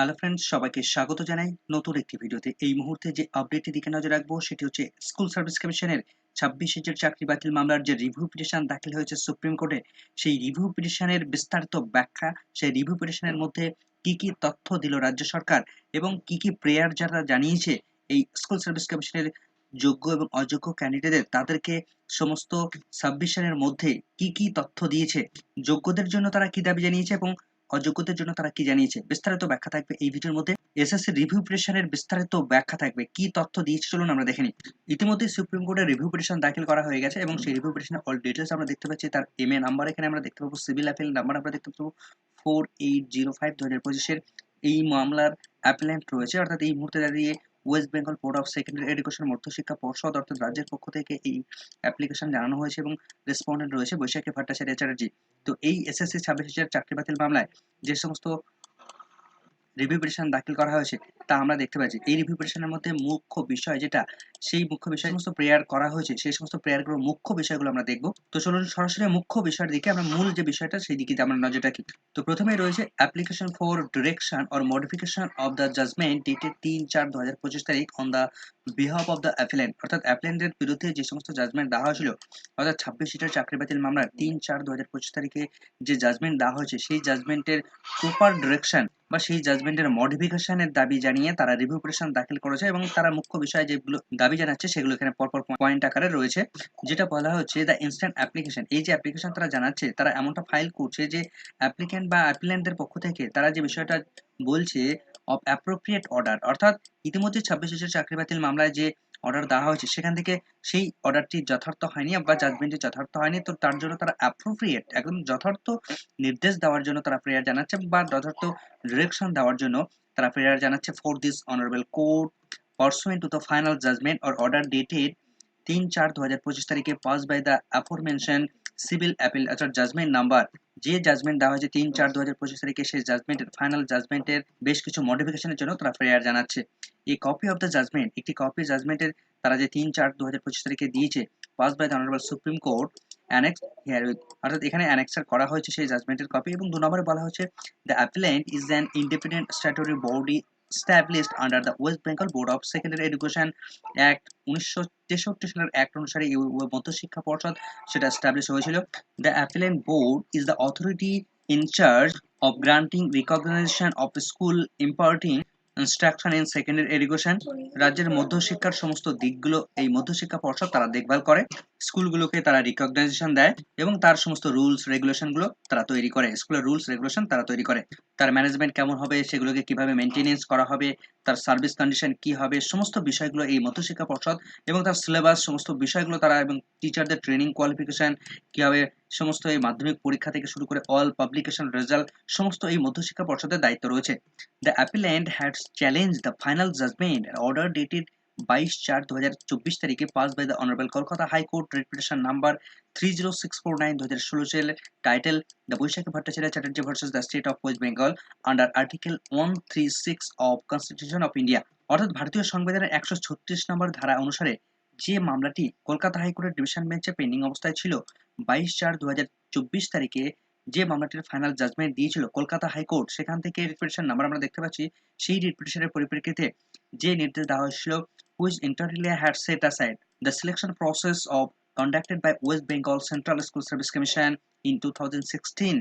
Hello friends সবাইকে স্বাগত জানাই। নতুন একটি ভিডিওতে এই মুহূর্তে যে আপডেটটি দিকে নজর রাখব, সেটি হচ্ছে স্কুল সার্ভিস কমিশনের ছাব্বিশ হাজার চাকরি বাতিল মামলার যে রিভিউ পিটিশন দাখিল হয়েছে সুপ্রিম কোর্টে সেই রিভিউ পিটিশনের বিস্তারিত ব্যাখ্যা, সেই রিভিউ পিটিশনের মধ্যে কি কি তথ্য দিল রাজ্য সরকার এবং কি কি প্রেয়ার যারা জানিয়েছে এই স্কুল সার্ভিস কমিশনের যোগ্য এবং অযোগ্য ক্যান্ডিডেটদের তাদেরকে সমস্ত সাবমিশনের মধ্যে কি কি তথ্য দিয়েছে, যোগ্যদের জন্য তারা কি দাবি জানিয়েছে এবং অযোগ্যদের জন্য তারা কি জানিয়েছে? বিস্তারিত ব্যাখ্যা থাকবে এই ভিডিওর মধ্যে। এসএসসি রিভিউ প্রেশনের বিস্তারিত ব্যাখ্যা থাকবে। কি তথ্য দিয়েছে চলুন আমরা দেখে নিই। ইতিমধ্যে সুপ্রিম কোর্টের রিভিউ পিটিশন দাখিল করা হয়ে গেছে এবং সেই রিভিউ পিটিশনের অল ডিটেলস আমরা দেখতে পাচ্ছি। তার এম এ নাম্বার এখানে আমরা দেখতে পাবো। সিভিল অ্যাপিল নাম্বার আমরা দেখতে পাবো। ফোর এইট জিরো ফাইভ দু হাজার পঁচিশের এই মামলার অ্যাপ্লেন্ট রয়েছে। অর্থাৎ এই মুহূর্তে দাঁড়িয়ে West Bengal board of secondary education মধ্যশিক্ষা পর্ষদ অর্থাৎ রাজ্যের পক্ষ থেকে এই অ্যাপ্লিকেশন জানানো হয়েছে এবং রেসপন্ডেন্ট রয়েছে বৈশাখী ভট্টাচার্য চ্যাটার্জি। তো এই এসএসসি ছাব্বিশ হাজার চাকরি বাতিল মামলায় যে সমস্ত রিভিউ পিটিশন দাখিল করা হয়েছে, তা আমরা দেখতে পাচ্ছি। এই রিভিউ পিটিশনের মধ্যে মুখ্য বিষয় যেটা, সেই মুখ্য বিষয় সমস্ত প্রেয়ার করা হয়েছে, সেই সমস্ত প্রেয়ারগুলোর মুখ্য বিষয়গুলো আমরা দেখব। তো চলুন সরাসরি মুখ্য বিষয়ের দিকে, আমরা মূল যে বিষয়টা, সেই দিকে আমরা নজর রাখি। তো প্রথমে রয়েছে application for direction or modification of the judgment dated তিন চার দু হাজার পঁচিশ তারিখ on the behalf of the appellant অর্থাৎ অ্যাপ্লেন্টের বিরুদ্ধে যে সমস্ত জাজমেন্ট দেওয়া হয়েছিল, অর্থাৎ ছাব্বিশ সিটের চাকরি বাতিল মামলার তিন চার দু হাজার পঁচিশ তারিখে যে জাজমেন্ট দেওয়া হয়েছে, সেই জাজমেন্টের প্রপার ডিরেকশন বা সেই জাজমেন্টের মডিফিকেশনের দাবি জানিয়ে তারা রিভিউ পিটিশন দাখিল করেছে এবং তারা মুখ্য বিষয় যেগুলো দাবি জানাচ্ছে সেগুলো এখানে পরপর পয়েন্ট আকারে রয়েছে। যেটা বলা হচ্ছে দ্য ইনস্ট্যান্ট অ্যাপ্লিকেশন এই যে অ্যাপ্লিকেশন তারা জানাচ্ছে, তারা এমনটা ফাইল করছে যে অ্যাপ্লিক্যান্ট বা অ্যাপ্লিক্যান্টদের পক্ষ থেকে তারা যে বিষয়টা বলছে অফ অ্যাপ্রোপ্রিয়েট অর্ডার অর্থাৎ ইতিমধ্যে ছাব্বিশ হাজার চাকরি বাতিল মামলায় যে অর্ডার দেওয়া হয়েছে, সেখান থেকে সেই অর্ডারটি যথার্থ হয়নি বা জাজমেন্টটি যথার্থ হয়নি। তো তার জন্য তারা অ্যাপ্রোপ্রিয়েট একদম যথার্থ নির্দেশ দেওয়ার জন্য তারা প্রেয়ার জানাচ্ছে বা যথার্থ ডিরেকশন দেওয়ার জন্য তারা প্রেয়ার জানাচ্ছে for this honourable court pursuant to the final judgment or order dated তিন চার দু হাজার পঁচিশ তারিখে passed by the aforementioned civil appeal অর্থাৎ জাজমেন্ট নাম্বার যে জাজমেন্ট দেওয়া হয়েছে তিন চার দু হাজার পঁচিশ তারিখে, সেই জাজমেন্টের ফাইনাল জাজমেন্টের বেশ কিছু মডিফিকেশনের জন্য তারা প্রেয়ার জানাচ্ছে। এই কপি অফ দ্য জাজমেন্ট একটি কপি জাজমেন্টের তারা যে তিন চার দু হাজার পঁচিশ তারিখে দিয়েছে passed by the honourable Supreme Court annex here অর্থাৎ এখানে অ্যানেক্সার করা হয়েছে সেই জাজমেন্টের কপি এবং দু নম্বরে বলা হচ্ছে the appellant is an independent statutory body established under the West Bengal Board of Secondary Education Act, উনিশশো তেষট্টি সালের অ্যাক্ট অনুসারে মধ্যশিক্ষা পর্ষদ সেটা এস্টাবলিশ হয়েছিল। The appellant board is the authority in charge of granting recognition of school imparting instruction in secondary education রাজ্যের মধ্যশিক্ষার সমস্ত দিকগুলো এই মধ্যশিক্ষা পর্ষদ তারা দেখভাল করে, স্কুলগুলোকে তারা রিকগনাইজেশন দেয় এবং তার সমস্ত রুলস রেগুলেশনগুলো তারা তৈরি করে। স্কুলের রুলস রেগুলেশন তারা তৈরি করে। তার ম্যানেজমেন্ট কেমন হবে, সেগুলোকে কীভাবে মেনটেনেন্স করা হবে, তার সার্ভিস কন্ডিশন কি হবে, সমস্ত বিষয়গুলো এই মধ্যশিক্ষা পর্ষদ এবং তার সিলেবাস সমস্ত বিষয়গুলো তারা এবং টিচারদের ট্রেনিং কোয়ালিফিকেশন কীভাবে সমস্ত এই মাধ্যমিক পরীক্ষা থেকে শুরু করে অল পাবলিকেশন রেজাল্ট সমস্ত এই মধ্যশিক্ষা পর্ষদের দায়িত্ব রয়েছে। The appellant had challenge the final judgment order dated বাইশ চার দু হাজার চব্বিশ তারিখে passed by the honourable Kolkata high court reputation number three zero six four nine দু হাজার ষোলো সালের title the Baishakhi Bhattacharya Chatterjee versus the state of West Bengal under article one three six of constitution of India অর্থাৎ ভারতীয় সংবিধানের একশো ছত্রিশ নম্বর ধারা অনুসারে যে মামলাটি কলকাতা হাইকোর্টের ডিভিশন বেঞ্চে পেন্ডিং অবস্থায় ছিল বাইশ চার দু চব্বিশ তারিখে, যে মামলাটির ফাইনাল জাজমেন্ট দিয়েছিল কলকাতা হাইকোর্ট, সেখান থেকে রিপিটিশন নাম্বার আমরা দেখতে পাচ্ছি। সেই রিপিটিশনের পরিপ্রেক্ষিতে যে নির্দেশ দেওয়া হয়েছিল viz inter alia had set aside the selection process of conducted by West Bengal central school service commission in two thousand sixteen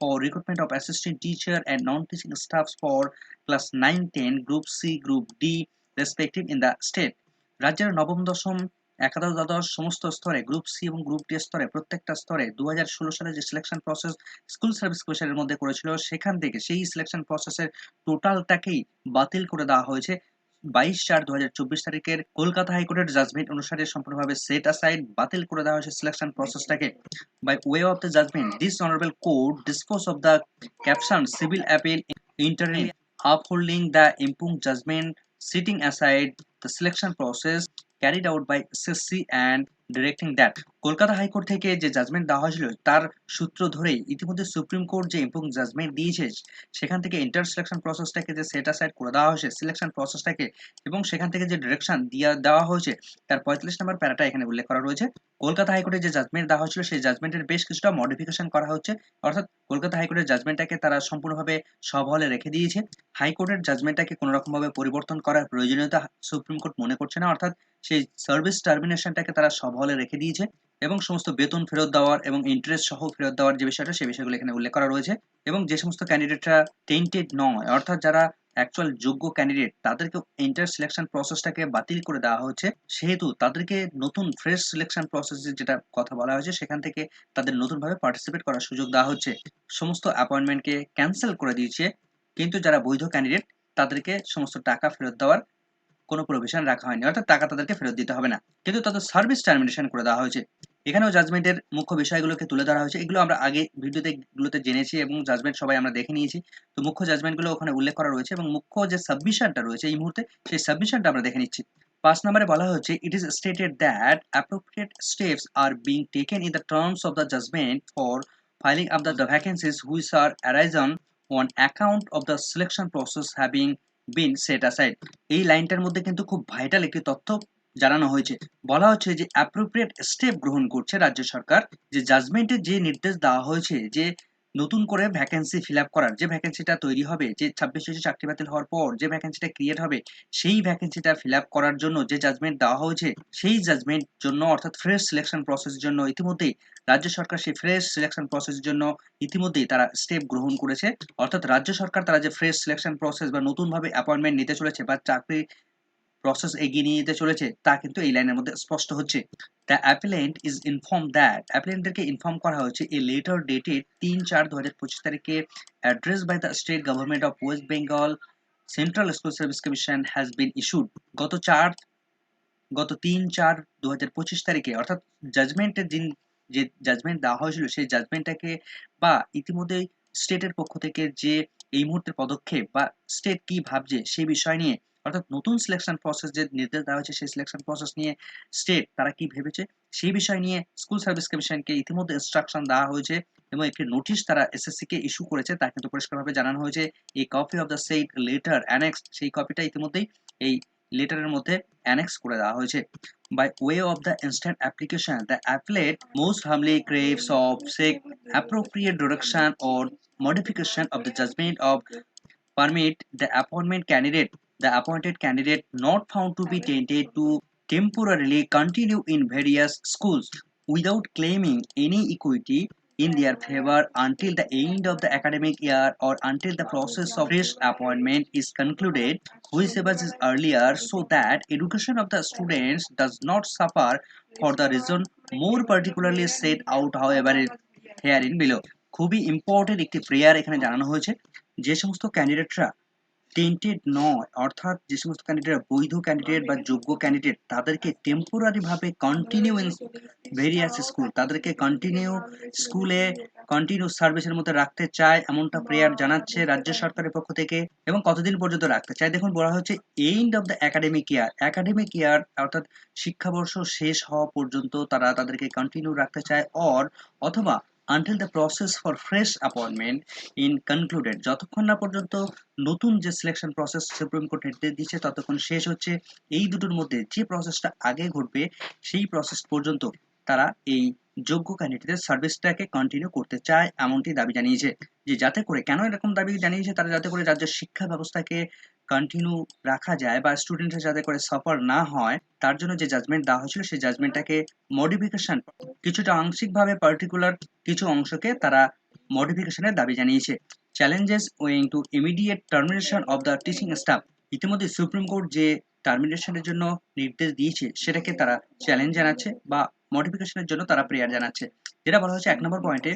for recruitment of assistant teacher and non teaching staff for class nine ten group C group D respective in the state রাজ্যের নবম, দশম, একাদশ, দ্বাদশ সমস্ত স্তরে group C এবং group D স্তরে, প্রত্যেকটা স্তরে দু হাজার ষোলো সালে যে সিলেকশন প্রসেস স্কুল সার্ভিস কমিশনের মধ্যে করেছিল, সেখান থেকে সেই সিলেকশন প্রসেসের টোটালটাকেই বাতিল করে দেওয়া হয়েছে। বাইশ চার দু তারিখের কলকাতা হাইকোর্টের জাজমেন্ট অনুসারে সম্পূর্ণভাবে সেট আসাইড বাতিল করে দেওয়া হয়েছে selection প্রসেসটাকে by way of the judgment this honourable court dispose of the caption civil appeal interim upholding the impugned judgment setting aside the selection process carried out by SSC and directing that Kolkata high court থেকে যে judgement দেওয়া হয়েছিল, তার সূত্র ধরেই ইতিমধ্যে supreme court যে এবং জাজমেন্ট দিয়েছে, সেখান থেকে ইন্টার সিলেকশন প্রসেসটাকে যে সেট অ্যাসাইড করে দেওয়া হয়েছে সিলেকশন প্রসেসটাকে এবং সেখান থেকে যে ডিরেকশন দিয়ে, দেওয়া হয়েছে, তার পঁয়তাল্লিশ নম্বর প্যারাটা এখানে উল্লেখ করা রয়েছে। কলকাতা হাইকোর্টে যে জাজমেন্ট দেওয়া হয়েছিল, সেই জাজমেন্টের বেশ কিছুটা মডিফিকেশন করা হচ্ছে। অর্থাৎ কলকাতা হাইকোর্টের জাজমেন্টটাকে তারা সম্পূর্ণভাবে সবহলে রেখে দিয়েছে। হাইকোর্টের জাজমেন্টটাকে কোনো রকমভাবে পরিবর্তন করার প্রয়োজনীয়তা সুপ্রিম কোর্ট মনে করছে না। অর্থাৎ সেই সার্ভিস টার্মিনেশনটাকে তারা সবহলে রেখে দিয়েছে। এবং সমস্ত বেতন ফেরত দেওয়ার এবং ইন্টারেস্ট সহ ফেরত দেওয়ার যে বিষয়টা, সেই বিষয়গুলো এখানে উল্লেখ করা রয়েছে। এবং যে সমস্ত ক্যান্ডিডেটরা টেন্টেড নয়, অর্থাৎ যারা অ্যাকচুয়াল যোগ্য ক্যান্ডিডেট তাদেরকে ইন্টার সিলেকশন প্রসেসটাকে বাতিল করে দেওয়া হচ্ছে সেহেতু তাদেরকে নতুন ফ্রেশ সিলেকশন প্রসেসের যেটা কথা বলা হয়েছে, সেখান থেকে তাদের নতুনভাবে পার্টিসিপেট করার সুযোগ দেওয়া হচ্ছে। সমস্ত অ্যাপয়েন্টমেন্টকে ক্যান্সেল করে দিয়েছে। কিন্তু যারা বৈধ ক্যান্ডিডেট তাদেরকে সমস্ত টাকা ফেরত দেওয়ার কোনো প্রভিশন রাখা হয়নি অর্থাৎ টাকা তাদেরকে ফেরত দিতে হবে না। কিন্তু তাদের সার্ভিস টার্মিনেশন করে দেওয়া হয়েছে। এখানেও জাজমেন্টের মুখ্য বিষয়গুলোকে তুলে ধরা হয়েছে। এগুলো আমরা আগে ভিডিওতে গুলোতে জেনেছি এবং জাজমেন্ট সবাই আমরা দেখে নিয়েছি। তো মুখ্য জাজমেন্টগুলো ওখানে উল্লেখ করা রয়েছে এবং মুখ্য যে সাবমিশনটা রয়েছে এই মুহূর্তে সেই সাবমিশনটা আমরা দেখে নিচ্ছি। পাঁচ নম্বরে বলা হচ্ছে it is stated that appropriate steps are being taken in the terms of the judgment for filing up the, the vacancies are arisen on account of the selection process having been set aside এই লাইনটার মধ্যে কিন্তু খুব vital একটি তথ্য জানানো হয়েছে। বলা হচ্ছে যে অ্যাপ্রোপ্রিয়েট স্টেপ গ্রহণ করছে রাজ্য সরকার যে জাজমেন্টে যে নির্দেশ দেওয়া হয়েছে যে নতুন করে ভ্যাকেন্সি ফিল আপ করার যে ভ্যাকেন্সিটা তৈরি হবে, যে ছাব্বিশ শেষে চাকরি বাতিল হওয়ার পর যে ভ্যাকেন্সিটা ক্রিয়েট হবে, সেই ভ্যাকেন্সিটা ফিল আপ করার জন্য যে জাজমেন্ট দেওয়া হয়েছে, সেই জাজমেন্ট জন্য অর্থাৎ ফ্রেশ সিলেকশন প্রসেসের জন্য ইতিমধ্যেই রাজ্য সরকার সেই ফ্রেশ সিলেকশন প্রসেসের জন্য ইতিমধ্যেই তারা স্টেপ গ্রহণ করেছে। অর্থাৎ রাজ্য সরকার তারা যে ফ্রেশ সিলেকশন প্রসেস বা নতুনভাবে অ্যাপয়েন্টমেন্ট নিতে চলেছে বা চাকরি প্রসেস এগিয়ে নিয়ে যেতে চলেছে, তা কিন্তু এই লাইনের মধ্যে স্পষ্ট হচ্ছে। The appellant is inform that অ্যাপিলেন্টদেরকে inform করা হয়েছে এ লেটার ডেটেড তিন চার দু হাজার পঁচিশ তারিখে address by the state government of West Bengal central school service commission has been issued গত চার, গত তিন চার দু হাজার পঁচিশ তারিখে, অর্থাৎ জাজমেন্টের দিন যে জাজমেন্ট দেওয়া হয়েছিল, সেই জাজমেন্টটাকে বা ইতিমধ্যে স্টেটের পক্ষ থেকে যে এই মুহূর্তের পদক্ষেপ বা স্টেট কি ভাবছে সেই বিষয় নিয়ে অর্থাৎ নতুন সিলেকশন প্রসেস যে নির্দেশ দেওয়া হয়েছে, সেই সিলেকশন প্রসেস নিয়ে স্টেট তারা কি ভেবেছে? সেই বিষয় নিয়ে স্কুল সার্ভিস কমিশনকে ইতিমধ্যে ইনস্ট্রাকশন দেওয়া হয়েছে এবং একটি নোটিশ তারা এসএসসি কে ইস্যু করেছে, তা কিন্তু পরিষ্কারভাবে জানানো হয়েছে। এই copy of the said letter annex সেই কপিটা ইতিমধ্যেই এই লেটারের মধ্যে অ্যানেক্স করে দেওয়া হয়েছে। By way of the instant application, the appellate most humbly craves of seek appropriate reduction or modification of the judgment of permit the appointment candidate. The appointed candidate not found to be tainted to temporarily continue in various schools without claiming any equity in their favor until the end of the academic year or until the process of fresh appointment is concluded whichever is earlier so that education of the students does not suffer for the reason more particularly set out however herein below খুবই important একটি prayer এখানে জানানো হয়েছে যে সমস্ত ক্যান্ডিডেটরা tainted নয়। অর্থাৎ যে সমস্ত ক্যান্ডিডেট বৈধ ক্যান্ডিডেট বা যোগ্য ক্যান্ডিডেট তাদেরকে টেম্পোরারি ভাবে কন্টিনিউ ভেরিয়াস স্কুল তাদেরকে কন্টিনিউ স্কুলে কন্টিনিউ সার্ভিসের মধ্যে রাখতে চায় এমনটা প্রেয়ার জানাচ্ছে রাজ্য সরকারের পক্ষ থেকে এবং কতদিন পর্যন্ত রাখতে চায়। দেখুন, বলা হচ্ছে end of the academic year academic year অর্থাৎ শিক্ষাবর্ষ শেষ হওয়া পর্যন্ত তারা তাদেরকে কন্টিনিউ রাখতে চায় অর অথবা until the process for fresh appointment in concluded যতক্ষণ না পর্যন্ত নতুন যে সিলেকশন প্রসেস সুপ্রিম কোর্ট নির্দেশ দিচ্ছে ততক্ষণ শেষ হচ্ছে। এই দুটোর মধ্যে যে প্রসেসটা আগে ঘটবে, সেই প্রসেস পর্যন্ত তারা এই যোগ্য ক্যান্ডিডেটের সার্ভিসটাকে কন্টিনিউ করতে চায়, এমনটি দাবি জানিয়েছে। যে যাতে করে, কেন এরকম দাবি জানিয়েছে, তারা যাতে করে রাজ্যের শিক্ষা ব্যবস্থাকে কন্টিনিউ রাখা যায় বা স্টুডেন্টরা যাতে করে সাফার না হয়, তার জন্য যে জাজমেন্ট দেওয়া হয়েছিল, সেই জাজমেন্টটাকে মডিফিকেশন কিছুটা আংশিকভাবে পার্টিকুলার কিছু অংশকে তারা মডিফিকেশনের দাবি জানিয়েছে। Challenges owing to immediate termination of the teaching staff ইতিমধ্যে সুপ্রিম কোর্ট যে টার্মিনেশনের জন্য নির্দেশ দিয়েছে, সেটাকে তারা চ্যালেঞ্জ জানাচ্ছে বা মডিফিকেশনের জন্য তারা প্রেয়ার জানাচ্ছে। যেটা বলা হচ্ছে এক নম্বর পয়েন্টে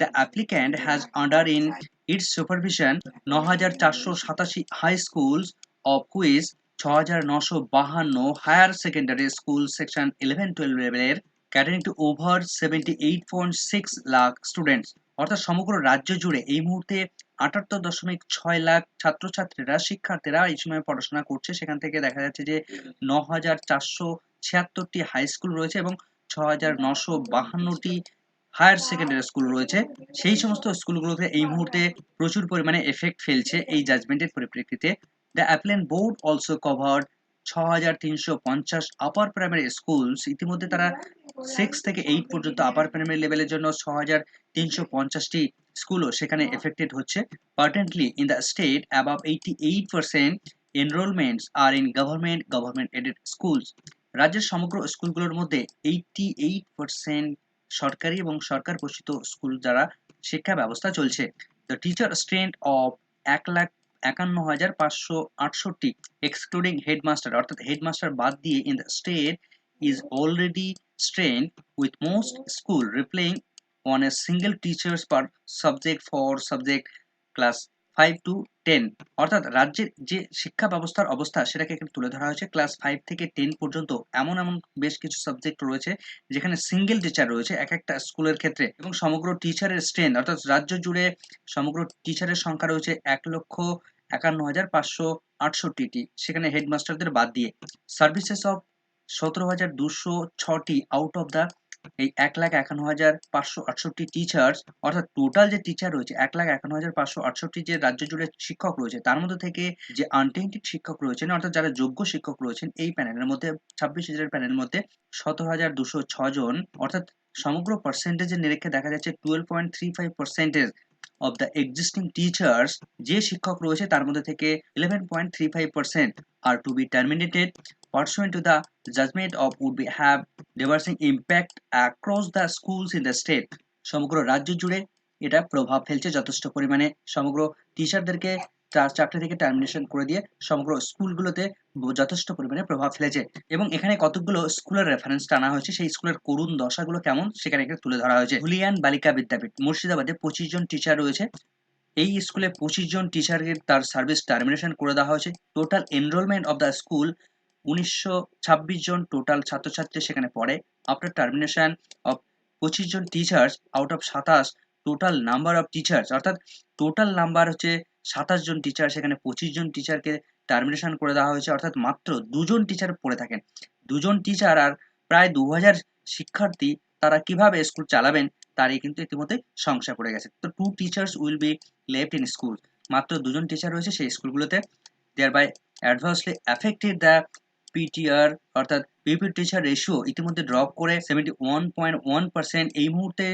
the applicant has under in its supervision ন হাজার চারশো সাতাশি হাই স্কুলস অফ কুইজ ছ হাজার নশো বাহান্ন higher secondary school section eleven twelve লেভেলের catering to over seventy eight point six lakh students অর্থাৎ সমগ্র রাজ্য জুড়ে এই মুহূর্তে আটাত্তর দশমিক ছয় লাখ ছাত্রছাত্রীরা, শিক্ষার্থীরা এই সময় পড়াশোনা করছে। সেখান থেকে দেখা যাচ্ছে যে ন হাজার চারশো ছিয়াত্তরটি হাই স্কুল রয়েছে এবং ছ হাজার নশো বাহান্নটি হায়ার সেকেন্ডারি স্কুল রয়েছে। সেই সমস্ত স্কুলগুলোতে এই মুহূর্তে প্রচুর পরিমাণে এফেক্ট ফেলছে এই জাজমেন্টের পরিপ্রেক্ষিতে। The appellant board also cover ছ হাজার তিনশো পঞ্চাশ আপার প্রাইমারি স্কুলস ইতিমধ্যে তারা সিক্স থেকে এইট পর্যন্ত আপার প্রাইমারি লেভেলের জন্য ছ হাজার তিনশো পঞ্চাশটি স্কুলও সেখানে এফেক্টেড হচ্ছে। Pertinently in the state above eighty eight percent enrolments are in government government aided schools রাজ্যের সমগ্র স্কুলগুলোর মধ্যে এইটি এইট পার্সেন্ট সরকারি এবং সরকার পোষিত স্কুল দ্বারা শিক্ষা ব্যবস্থা চলছে। দ্য টিচার স্ট্রেন্থ অফ এক লাখ একান্ন হাজার পাঁচশো আটষট্টি এক্সক্লুডিং হেডমাস্টার অর্থাৎ হেডমাস্টার বাদ দিয়ে in the state is already strain with most school রিপ্লেইং on a single teachers per subject for subject class five to ten অর্থাৎ রাজ্যের যে শিক্ষা ব্যবস্থার অবস্থা সেটাকে এখানে তুলে ধরা হয়েছে। ক্লাস ফাইভ থেকে টেন পর্যন্ত এমন এমন বেশ কিছু সাবজেক্ট রয়েছে যেখানে সিঙ্গেল টিচার রয়েছে এক একটা স্কুলের ক্ষেত্রে এবং সমগ্র টিচারের স্ট্রেন অর্থাৎ রাজ্য জুড়ে সমগ্র টিচারের সংখ্যা রয়েছে এক লক্ষ একান্ন হাজার পাঁচশো আটষট্টিটি। সেখানে হেডমাস্টারদের বাদ দিয়ে সার্ভিসেস অফ সতেরো হাজার দুশো ছটি আউট অফ দ্য এই এক লাখ একান্ন হাজার পাঁচশো আটষট্টি টিচার্স অর্থাৎ টোটাল যে টিচার রয়েছে, এক লাখ একান্ন হাজার পাঁচশো আটষট্টি যে রাজ্য জুড়ে শিক্ষক রয়েছে, তার মধ্যে থেকে যে আনটেন্টেড শিক্ষক রয়েছেন, অর্থাৎ যারা যোগ্য শিক্ষক রয়েছেন, এই প্যানেলের মধ্যে, ছাব্বিশ হাজারের প্যানেলের মধ্যে সতেরো হাজার দুশো জন, অর্থাৎ সমগ্র পার্সেন্টেজের নিরীক্ষে দেখা যাচ্ছে twelve point three five percentage of the existing teachers যে শিক্ষক রয়েছে, তার মধ্যে থেকে eleven point three five percent are to be terminated pursuant to the judgment of would be have diversing impact across the schools in the state. সমগ্র রাজ্য জুড়ে এটা প্রভাব ফেলছে যথেষ্ট পরিমাণে। সমগ্র টিচারদেরকে চার চাকরি থেকে টার্মিনেশন করে দিয়ে সমগ্র স্কুলগুলোতে যথেষ্ট পরিমাণে প্রভাব ফেলেছে। এবং এখানে কতগুলো স্কুলের রেফারেন্স টানা হয়েছে, সেই স্কুলের করুণ দশাগুলো কেমন সেখানে এখানে তুলে ধরা হয়েছে। হুলিয়ান বালিকা বিদ্যাপীঠ, মুর্শিদাবাদে পঁচিশ জন টিচার রয়েছে। এই স্কুলে পঁচিশ জন টিচারকে তার সার্ভিস টার্মিনেশন করে দেওয়া হয়েছে। Total enrolment of the school উনিশশো ছাব্বিশ জন টোটাল ছাত্রছাত্রী সেখানে পড়ে। আফটার টার্মিনেশন অফ পঁচিশ জন টিচার্স আউট অফ সাতাশ টোটাল নাম্বার অফ টিচার্স অর্থাৎ টোটাল নাম্বার হচ্ছে সাতাশ জন টিচার সেখানে পঁচিশ জন টিচারকে টার্মিনেশন করে দেওয়া হয়েছে, অর্থাৎ মাত্র দুজন টিচার পড়ে থাকেন। দুজন টিচার আর প্রায় দু হাজার শিক্ষার্থী, তারা কীভাবে স্কুল চালাবেন, তারই কিন্তু ইতিমধ্যে সংশয় পড়ে গেছে। তো two teachers will be left in school মাত্র দুজন টিচার রয়েছে, সেই স্কুলগুলোতে thereby adversely affected the PTR অর্থাৎ পিপি টিচার রেশিও ইতিমধ্যে ড্রপ করে seventy one point one percent এই মুহূর্তে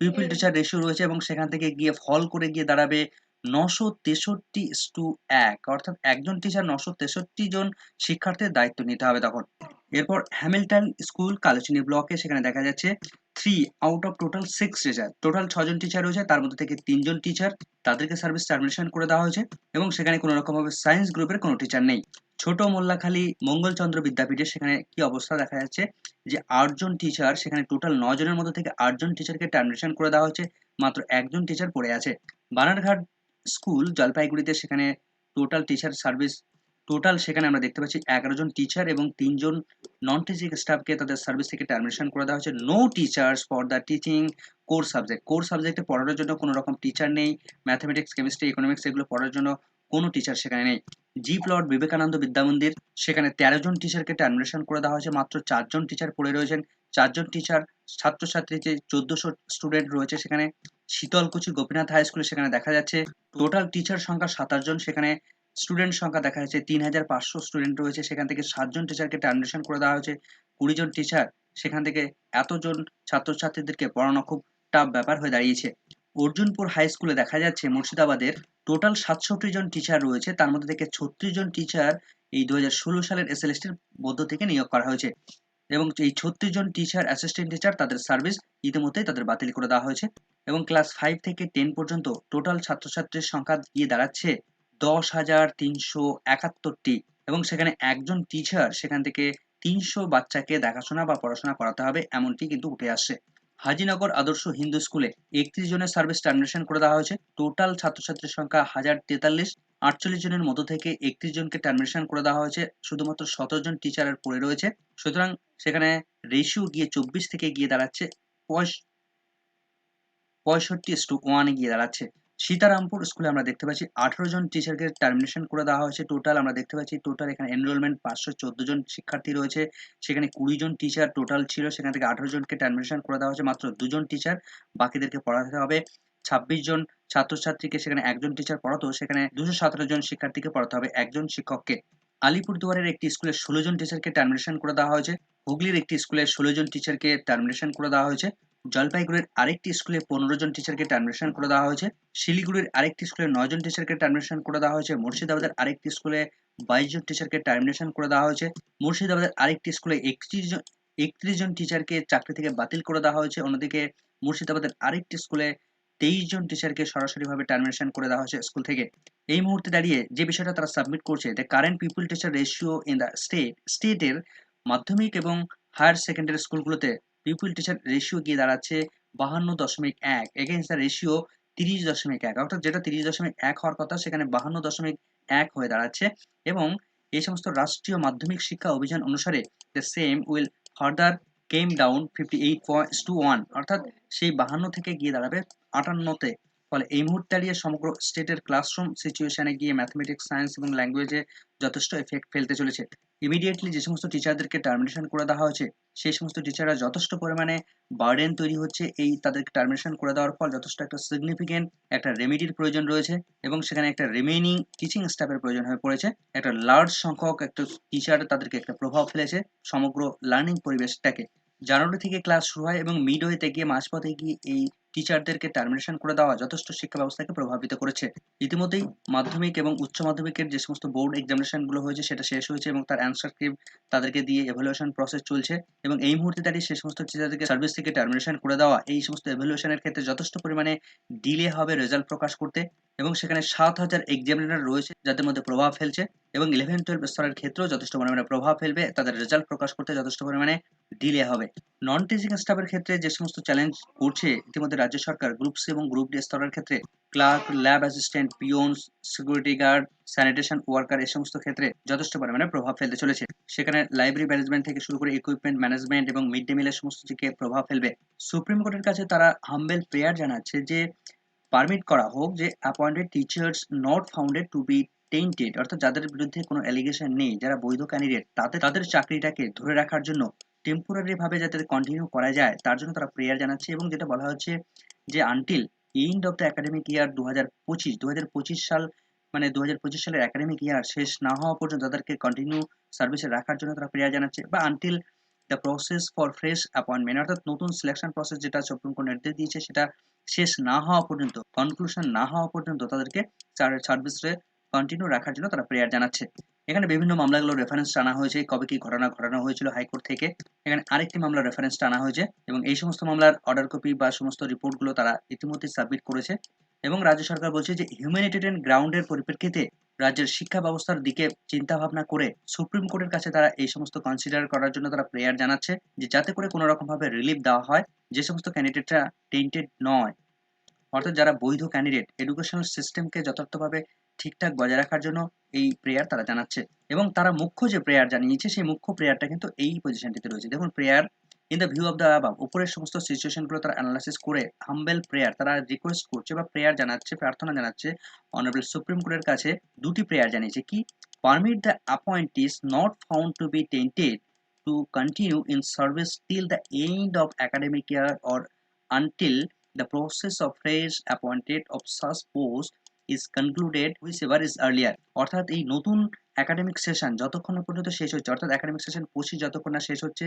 পিপিল টিচার রেশিও রয়েছে এবং সেখান থেকে গিয়ে ফল করে গিয়ে দাঁড়াবে নশো তেষট্টি টু এক অর্থাৎ একজন টিচার নশো তেষট্টি জন শিক্ষার্থীর দায়িত্ব নিতে হবে তখন। এরপর হ্যামিল্টন স্কুল কালোচিনি ব্লকে সেখানে দেখা যাচ্ছে three out of total six teacher total ছজন টিচার রয়েছে, তার মধ্যে থেকে তিনজন টিচার তাদেরকে সার্ভিস টার্মিনেশন করে দেওয়া হয়েছে এবং সেখানে কোনো রকমভাবে সায়েন্স গ্রুপের কোনো টিচার নেই। ছোট মোল্লাখালী মঙ্গলচন্দ্র বিদ্যাপীঠে সেখানে কি অবস্থা দেখা যাচ্ছে? যে আটজন টিচার সেখানে টোটাল জনের মধ্যে থেকে আটজন টিচারকে টার্মিনেশন করে দেওয়া হয়েছে, মাত্র একজন টিচার পড়ে আছে। বানারঘাট স্কুল জলপাইগুড়িতে সেখানে টোটাল টিচার সার্ভিস টোটাল সেখানে আমরা দেখতে পাচ্ছি এগারো জন টিচার এবং তিনজন নন টিচিং স্টাফকে তাদের সার্ভিস থেকে টার্মিনেশন করে দেওয়া হয়েছে। No teachers for the teaching core subject core সাবজেক্টে পড়ানোর জন্য কোনো রকম টিচার নেই। ম্যাথামেটিক্স কেমিস্ট্রি ইকোনমিক্স এগুলো পড়ার জন্য কোনো টিচার সেখানে নেই। জি প্লট বিবেকানন্দ বিদ্যামন্দির সেখানে তেরো জন টিচারকে টার্মিনেশন করে দেওয়া হয়েছে। মাত্র চারজন টিচার পড়ে রয়েছেন। চারজন টিচার ছাত্রছাত্রী যে চোদ্দশো স্টুডেন্ট রয়েছে সেখানে। শীতলকুচি, গোপীনাথ হাই স্কুলে সেখানে দেখা যাচ্ছে। টোটাল টিচার সংখ্যা সাতাশ জন সেখানে স্টুডেন্ট সংখ্যা দেখা যাচ্ছে তিন হাজার পাঁচশো স্টুডেন্ট রয়েছে। সেখান থেকে সাতজন টিচারকে টার্মিনেশন করে দেওয়া হয়েছে। কুড়ি জন টিচার সেখান থেকে এতজন ছাত্রছাত্রীদেরকে পড়ানো খুব টাফ ব্যাপার হয়ে দাঁড়িয়েছে। অর্জুনপুর হাই স্কুলে দেখা যাচ্ছে, মুর্শিদাবাদের টোটাল সাতষট্টি জন টিচার রয়েছে। তার মধ্যে থেকে ছত্রিশ জন টিচার এই দু হাজার ষোলো সালের এস এল এসটির মধ্য থেকে নিয়োগ করা হয়েছে। এবং এই ছত্রিশ জন টিচার অ্যাসিস্ট্যান্ট টিচার তাদের সার্ভিস ইতিমধ্যেই তাদের বাতিল করে দেওয়া হয়েছে। এবং ক্লাস ফাইভ থেকে টেন পর্যন্ত টোটাল ছাত্রছাত্রীর সংখ্যা গিয়ে দাঁড়াচ্ছে দশ হাজার তিনশো একাত্তরটি এবং সেখানে একজন টিচার সেখান থেকে তিনশো বাচ্চাকে দেখাশোনা বা পড়াশোনা করাতে হবে এমনটি কিন্তু উঠে আসছে। হাজিনগর আদর্শ হিন্দু স্কুলে একত্রিশ জনের সার্ভিস টার্মিনেশন করে দেওয়া হয়েছে। টোটাল ছাত্রছাত্রীর সংখ্যা হাজার তেতাল্লিশ। আটচল্লিশ জনের মধ্য থেকে একত্রিশ জনকে টার্মিনেশন করে দেওয়া হয়েছে। শুধুমাত্র সতেরো জন টিচারের পড়ে রয়েছে। সুতরাং সেখানে রেশিও গিয়ে চব্বিশ থেকে গিয়ে দাঁড়াচ্ছে। পঁয়ষট্টি টু ওয়ানে গিয়ে দাঁড়াচ্ছে। সীতারামপুর স্কুলে আমরা দেখতে পাচ্ছি আঠারো জন টিচারকে টার্মিনেশন করে দেওয়া হয়েছে। টোটাল আমরা দেখতে পাচ্ছি টোটাল এখানে এনরোলমেন্ট পাঁচশো চোদ্দ জন শিক্ষার্থী রয়েছে। সেখানে কুড়ি জন টিচার টোটাল ছিল, সেখান থেকে আঠারো জনকে টার্মিনেশন করে দেওয়া হয়েছে। মাত্র দুজন টিচার বাকিদেরকে পড়াতে হবে। ছাব্বিশ জন ছাত্রছাত্রীকে সেখানে একজন টিচার পড়াতো, সেখানে দুশো সতেরো জন শিক্ষার্থীকে পড়াতে হবে একজন শিক্ষককে। আলিপুরদুয়ারের একটি স্কুলে ষোলো জন টিচারকে টার্মিনেশন করে দেওয়া হয়েছে। হুগলির একটি স্কুলে ষোলো জন টিচারকে টার্মিনেশন করে দেওয়া হয়েছে। জলপাইগুড়ির আরেকটি স্কুলে পনেরো জন টিচারকে টার্মিনেশন করে দেওয়া হয়েছে। শিলিগুড়ির আরেকটি স্কুলে নয় জন টিচারকে টার্মিনেশন করে দেওয়া হয়েছে। মুর্শিদাবাদের আরেকটি স্কুলে বাইশ জন টিচারকে টার্মিনেশন করে দেওয়া হয়েছে। মুর্শিদাবাদের আরেকটি স্কুলে একত্রিশ জন একত্রিশ জন টিচারকে চাকরি থেকে বাতিল করে দেওয়া হয়েছে। অন্যদিকে মুর্শিদাবাদের আরেকটি স্কুলে তেইশ জন টিচারকে সরাসরিভাবে টার্মিনেশন করে দেওয়া হয়েছে স্কুল থেকে। এই মুহূর্তে দাঁড়িয়ে যে বিষয়টা তারা সাবমিট করছে the current pupil teacher ratio in the state স্টেটের মাধ্যমিক এবং হায়ার সেকেন্ডারি স্কুলগুলোতে পিপুল টিচার রেশিও গিয়ে দাঁড়াচ্ছে বাহান্ন দশমিক এক এগেন্স দ্য রেশিও তিরিশ দশমিক এক অর্থাৎ যেটা তিরিশ দশমিক এক হওয়ার কথা সেখানে বাহান্ন দশমিক এক হয়ে দাঁড়াচ্ছে এবং এই সমস্ত রাষ্ট্রীয় মাধ্যমিক শিক্ষা অভিযান অনুসারে the same will further came down fifty eight point two one অর্থাৎ সেই বাহান্ন থেকে গিয়ে দাঁড়াবে আটান্নতে। ফলে এই মুহূর্তে দাঁড়িয়ে সমগ্র স্টেটের ক্লাসরুম সিচুয়েশনে গিয়ে ম্যাথমেটিক্স সায়েন্স এবং ল্যাঙ্গুয়েজে যথেষ্ট এফেক্ট ফেলতে চলেছে। ইমিডিয়েটলি যে সমস্ত টিচারদেরকে টার্মিনেশন করে দেওয়া হয়েছে, সেই সমস্ত টিচাররা যথেষ্ট পরিমাণে বার্ডেন তৈরি হচ্ছে। এই তাদেরকে টার্মিনেশন করে দেওয়ার ফল যথেষ্ট একটা সিগনিফিকেন্ট একটা রেমিডির প্রয়োজন রয়েছে এবং সেখানে একটা রিমেইনিং টিচিং স্টাফের প্রয়োজন হয়ে পড়েছে। একটা লার্জ সংখ্যক একটা টিচার তাদেরকে একটা প্রভাব ফেলেছে সমগ্র লার্নিং পরিবেশটাকে। জানুয়ারি থেকে ক্লাস শুরু হয় এবং মিড ওয়েতে গিয়ে মাঝপথে গিয়ে এই টিচারদেরকে টার্মিনেশন করে দেওয়া যথেষ্ট শিক্ষা ব্যবস্থাকে প্রভাবিত করেছে। ইতিমধ্যেই মাধ্যমিক এবং উচ্চ মাধ্যমিকের যে সমস্ত বোর্ড এক্সামিনেশনগুলো হয়েছে, সেটা শেষ হয়েছে এবং তার অ্যান্সার স্ক্রিপ্ট তাদেরকে দিয়ে এভালুয়েশন প্রসেস চলছে এবং এই মুহূর্তে দাঁড়িয়ে সে সমস্ত টিচারদেরকে সার্ভিস থেকে টার্মিনেশন করে দেওয়া, এই সমস্ত এভালুয়েশনের ক্ষেত্রে যথেষ্ট পরিমাণে ডিলে হবে রেজাল্ট প্রকাশ করতে এবং সেখানে সাত হাজার এক্সামিনার রয়েছে যাদের মধ্যে প্রভাব ফেলছে। এবং ইলেভেন টুয়েলভ স্তরের ক্ষেত্রেও যথেষ্ট পরিমাণে প্রভাব ফেলবে, তাদের রেজাল্ট প্রকাশ করতে যথেষ্ট পরিমাণে ডিলে হবে। নন টিচিং স্টাফের ক্ষেত্রে যে সমস্ত চ্যালেঞ্জ করছে, ইতিমধ্যে রাজ্য সরকার গ্রুপ সি এবং গ্রুপ ডি স্তরের ক্ষেত্রে clerk lab assistant peon security guard sanitation worker এই সমস্ত ক্ষেত্রে যথেষ্ট পরিমাণে প্রভাব ফেলতে চলেছে। সেখানে লাইব্রেরি ম্যানেজমেন্ট থেকে শুরু করে ইকুইপমেন্ট ম্যানেজমেন্ট এবং মিড ডে মিলের সমস্ত দিকে প্রভাব ফেলবে। সুপ্রিম কোর্টের কাছে তারা হাম্বেল প্রেয়ার জানাচ্ছে যে পারমিট করা হোক যে appointed teachers not founded to be tainted অর্থাৎ যাদের বিরুদ্ধে কোনো অ্যালিগেশন নেই, যারা বৈধ ক্যান্ডিডেট তাদের তাদের চাকরিটাকে ধরে রাখার জন্য টেম্পোরারি ভাবে যাতে কন্টিনিউ করা যায়, তার জন্য তারা প্রেয়ার জানাচ্ছে এবং যেটা বলা হচ্ছে যে until end of the academic year দু হাজার পঁচিশ দু হাজার পঁচিশ সাল মানে দু হাজার পঁচিশ সালের একাডেমিক ইয়ার শেষ না হওয়া পর্যন্ত তাদেরকে কন্টিনিউ সার্ভিসে রাখার জন্য তারা প্রেয়ার জানাচ্ছে বা until the process for fresh appointment অর্থাৎ নতুন সিলেকশন প্রসেস যেটা সুপ্রিম কোর্ট নির্দেশ দিয়েছে সেটা শেষ না হওয়া পর্যন্ত কনক্লুশন না হওয়া পর্যন্ত তাদেরকে সার্ভিসে কন্টিনিউ রাখার জন্য তারা প্রেয়ার জানাচ্ছে। এখানে বিভিন্ন মামলাগুলো রেফারেন্স টানা হয়েছে, কবে কি ঘটনা ঘটানো হয়েছিল হাইকোর্ট থেকে। এখানে আরেকটি মামলা রেফারেন্স টানা হয়েছে এবং এই সমস্ত মামলার অর্ডার কপি বা সমস্ত রিপোর্টগুলো তারা ইতিমধ্যে সাবমিট করেছে এবং রাজ্য সরকার বলছে যে হিউম্যানিটেরিয়ান গ্রাউন্ডের পরিপ্রেক্ষিতে রাজ্যের শিক্ষা ব্যবস্থার দিকে চিন্তা ভাবনা করে সুপ্রিম কোর্টের কাছে তারা এই সমস্ত কনসিডার করার জন্য তারা প্রেয়ার জানাচ্ছে যে যাতে করে কোনো রকম ভাবে রিলিফ দেওয়া হয়, যে সমস্ত ক্যান্ডিডেটরা টেন্টেড নয়। অর্থাৎ যারা বৈধ ক্যান্ডিডেট এডুকেশনাল সিস্টেমকে যথার্থভাবে ঠিকঠাক বজায় রাখার জন্য এই প্রেয়ার তারা জানাচ্ছে। এবং তারা মুখ্য যে প্রেয়ার জানিয়েছে, সেই মুখ্য প্রেয়ারটা কিন্তু এই পজিশনটিতে রয়েছে। দেখুন prayer in the view of the above উপরের সমস্ত সিচুয়েশনগুলো তারা অ্যানালাইসিস করে হাম্বেল প্রেয়ার তারা রিকোয়েস্ট করছে বা প্রেয়ার জানাচ্ছে, প্রার্থনা জানাচ্ছে অনারেবল সুপ্রিম কোর্টের কাছে দুটি প্রেয়ার জানিয়েছে। কি? Permit the appoint appointees not found to be tainted to continue in service till the end of academic year or until the process of of appointed of such such post is concluded whichever is earlier. অর্থাৎ এই নতুন academic session যতক্ষণ পর্যন্ত শেষ হচ্ছে, অর্থাৎ academic session পঁচিশ যতক্ষণ না শেষ হচ্ছে,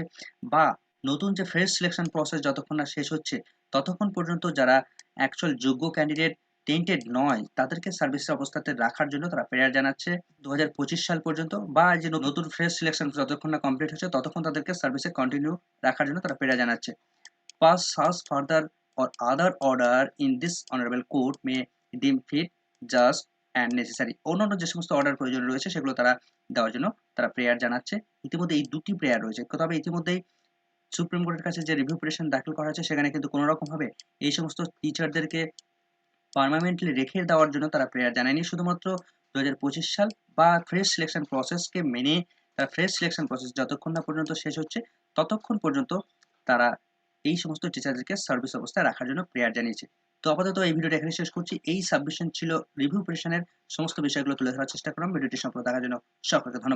বা নতুন যে ফ্রেশ সিলেকশন প্রসেস যতক্ষণ না শেষ হচ্ছে, ততক্ষণ পর্যন্ত যারা অ্যাকচুয়াল যোগ্য ক্যান্ডিডেট টেন্টেড নয়, তাদেরকে সার্ভিসের অবস্থাতে রাখার জন্য তারা প্রেয়ার জানাচ্ছে দু হাজার পঁচিশ সাল পর্যন্ত, বা যে নতুন ফ্রেশ সিলেকশন যতক্ষণ না কমপ্লিট হচ্ছে, ততক্ষণ তাদেরকে সার্ভিসে কন্টিনিউ রাখার জন্য তারা প্রেয়ার জানাচ্ছে। Pass such further or other order in this honorable court may deem fit just and necessary. অন্যান্য যে সমস্ত অর্ডার প্রয়োজন রয়েছে, সেগুলো তারা দেওয়ার জন্য তারা প্রেয়ার জানাচ্ছে। ইতিমধ্যে এই দুটি প্রেয়ার রয়েছে। তবে ইতিমধ্যেই সুপ্রিম কোর্টের কাছে যে রিভিউ পিটিশন দাখিল করা হয়েছে, সেখানে কিন্তু কোনো রকম ভাবে এই সমস্ত টিচারদেরকে পারমানেন্টলি রেখে দেওয়ার জন্য তারা প্রেয়ার জানায়নি। শুধুমাত্র দুই হাজার পঁচিশ সাল বা ফ্রেশ সিলেকশন প্রসেসকে মেনে তারা ফ্রেশ সিলেকশন প্রসেস যতক্ষণ না পর্যন্ত শেষ হচ্ছে, ততক্ষণ পর্যন্ত তারা এই সমস্ত টিচারদেরকে সার্ভিস অবস্থায় রাখার জন্য প্রেয়ার জানিয়েছে। তো আপাতত এই ভিডিওটা এখানে শেষ করছি। এই সাবমিশন ছিল রিভিউ প্রেশনের সমস্ত বিষয়গুলো তুলে ধরার চেষ্টা করলাম। ভিডিওটি সম্পর্কে দেখার জন্য সকলকে ধন্যবাদ।